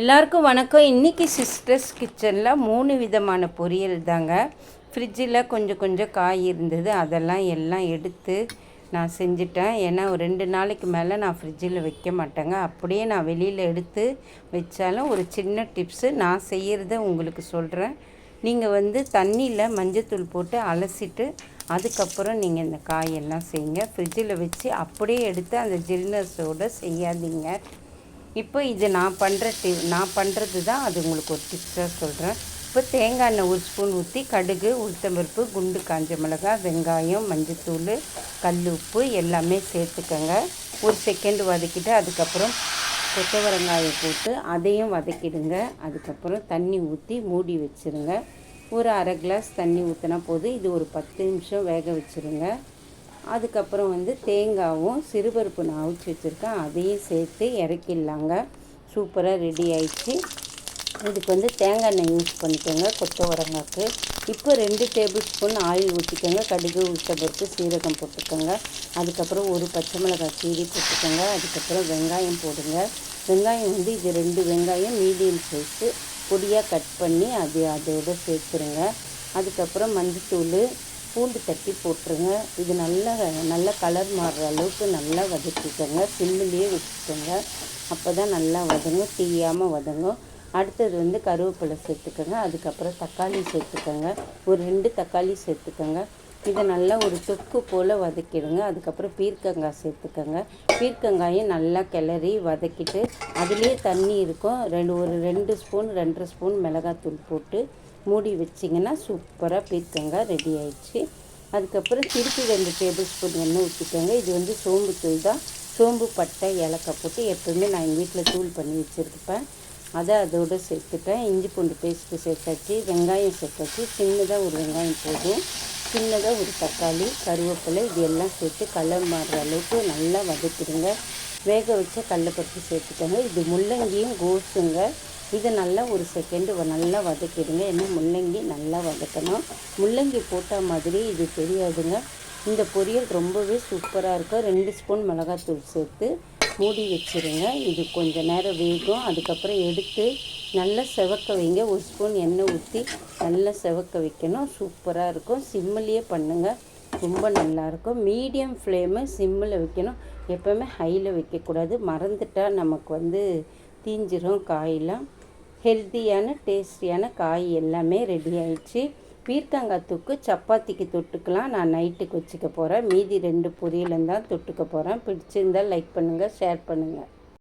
எல்லாருக்கும் வணக்கம். இன்றைக்கி சிஸ்டர்ஸ் கிச்சனில் மூணு விதமான பொரியல் தாங்க. ஃப்ரிட்ஜில் கொஞ்சம் கொஞ்சம் காய் இருந்தது. அதெல்லாம் எல்லாம் எடுத்து நான் செஞ்சுட்டேன். ஏன்னா ஒரு ரெண்டு நாளைக்கு மேலே நான் ஃப்ரிட்ஜில் வைக்க மாட்டேங்க. அப்படியே நான் வெளியில் எடுத்து வச்சாலும் ஒரு சின்ன டிப்ஸு நான் செய்கிறத உங்களுக்கு சொல்கிறேன் நீங்கள் வந்து தண்ணியில் மஞ்சத்தூள் போட்டு அலசிட்டு அதுக்கப்புறம் நீங்கள் இந்த காயெல்லாம் செய்யுங்க. ஃப்ரிட்ஜில் வச்சு அப்படியே எடுத்து அந்த ஜில்னஸோடு செய்யாதீங்க. இப்போ இது நான் பண்ணுற டி நான் பண்ணுறது தான் அது உங்களுக்கு ஒரு டிப்ஸாக சொல்கிறேன் இப்போ தேங்காய் எண்ணெய் ஒரு ஸ்பூன் ஊற்றி கடுகு உளுத்தம்பருப்பு குண்டு காஞ்ச மிளகாய் வெங்காயம் மஞ்சத்தூள் கல் உப்பு எல்லாமே சேர்த்துக்கோங்க. ஒரு செகண்ட் வதக்கிட்டு அதுக்கப்புறம் கொத்தவரங்காயை போட்டு அதையும் வதக்கிடுங்க. அதுக்கப்புறம் தண்ணி ஊற்றி மூடி வச்சுருங்க. ஒரு அரை கிளாஸ் தண்ணி ஊற்றினா போதும். இது ஒரு பத்து நிமிஷம் வேக வச்சுருங்க. அதுக்கப்புறம் வந்து தேங்காவும் சிறுபருப்பு நான் அவிச்சு வச்சுருக்கேன். அதையும் சேர்த்து இறக்கிடலாங்க. சூப்பராக ரெடி ஆயிடுச்சு. இதுக்கு வந்து தேங்காய் எண்ணெய் யூஸ் பண்ணிக்கோங்க கொத்தவரங்காக்கு. இப்போ ரெண்டு டேபிள் ஸ்பூன் ஆயில் ஊற்றிக்கோங்க கடுகு உளுத்தப்பருப்பு சீரகம் போட்டுக்கோங்க. அதுக்கப்புறம் ஒரு பச்சை மிளகாய் கீரி போட்டுக்கோங்க. அதுக்கப்புறம் வெங்காயம் போடுங்க. வெங்காயம் வந்து இது ரெண்டு வெங்காயம் மீடியம் சைஸு பொடியாக கட் பண்ணி அது அதோட சேர்த்துருங்க. அதுக்கப்புறம் மஞ்சத்தூள் பூண்டு தட்டி போட்டுருங்க. இது நல்லா நல்ல கலர் மாறுற அளவுக்கு நல்லா வதக்கிக்கோங்க. சிம்மிலேயே வச்சுக்கோங்க. அப்போ தான் நல்லா வதங்கும். தீயாமல் வதங்கும். அடுத்தது வந்து கருவேப்பிலை சேர்த்துக்கோங்க. அதுக்கப்புறம் தக்காளி சேர்த்துக்கோங்க. ஒரு ரெண்டு தக்காளி சேர்த்துக்கோங்க. இதை நல்லா ஒரு தொக்கு போல் வதக்கிடுங்க. அதுக்கப்புறம் பீர்க்கங்காய் சேர்த்துக்கோங்க. பீர்க்கங்காயும் நல்லா கிளறி வதக்கிட்டு அதுலேயே தண்ணி இருக்கும். ரெண்டு ஒரு ரெண்டு ஸ்பூன் ரெண்டரை ஸ்பூன் மிளகாத்தூள் போட்டு மூடி வச்சிங்கன்னா சூப்பராக பீர்க்கங்காய் ரெடி ஆயிடுச்சு. அதுக்கப்புறம் திருப்பி ரெண்டு டேபிள் ஸ்பூன் எண்ணெய் ஊற்றிக்கோங்க இது வந்து சோம்பு தூள் தான். சோம்பு பட்டை ஏலக்காய் போட்டு எப்போவுமே நான் எங்கள் வீட்டில் தூள் பண்ணி வச்சுருப்பேன். அதை அதோடு சேர்த்துட்டேன் இஞ்சி பூண்டு பேஸ்ட்டு சேர்த்தாச்சு வெங்காயம் சேர்த்தாச்சு. சின்னதாக ஒரு வெங்காயம் போதும். சின்னதாக ஒரு தக்காளி கருவேப்பிலை இது எல்லாம் சேர்த்து கலர் மாறுற அளவுக்கு நல்லா வதக்கிடுங்க. வேக வச்ச கடலப்பருப்பு சேர்த்துக்கோங்க. இது முள்ளங்கியும் கோஸுங்க இதை நல்லா ஒரு செகண்டு நல்லா வதக்கிடுங்க. ஏன்னா முள்ளங்கி நல்லா வதக்கணும். முள்ளங்கி போட்ட மாதிரி இது தெரியாதுங்க. இந்த பொரியல் ரொம்பவே சூப்பராக இருக்கும். ரெண்டு ஸ்பூன் மிளகாத்தூள் சேர்த்து மூடி வச்சுருங்க. இது கொஞ்சம் நேரம் வேகும். அதுக்கப்புறம் எடுத்து நல்லா செவக்க வைங்க. ஒரு ஸ்பூன் எண்ணெய் ஊற்றி நல்லா செவக்க வைக்கணும். சூப்பராக இருக்கும். சிம்மிலேயே பண்ணுங்கள் ரொம்ப நல்லாயிருக்கும். மீடியம் ஃப்ளேமு சிம்மில் வைக்கணும். எப்போவுமே ஹையில் வைக்கக்கூடாது. மறந்துட்டால் நமக்கு வந்து தீஞ்சிரும் காயெல்லாம். ஹெல்த்தியான டேஸ்டியான காய் எல்லாமே ரெடி ஆயிடுச்சு. பீர்க்கங்காய் தூக்கு சப்பாத்திக்கு தொட்டுக்கலாம். நான் நைட்டுக்கு வச்சுக்க போகிறேன் மீதி ரெண்டு பொரியலும் தான் தொட்டுக்க போகிறேன் பிடிச்சிருந்தால் லைக் பண்ணுங்கள் ஷேர் பண்ணுங்கள்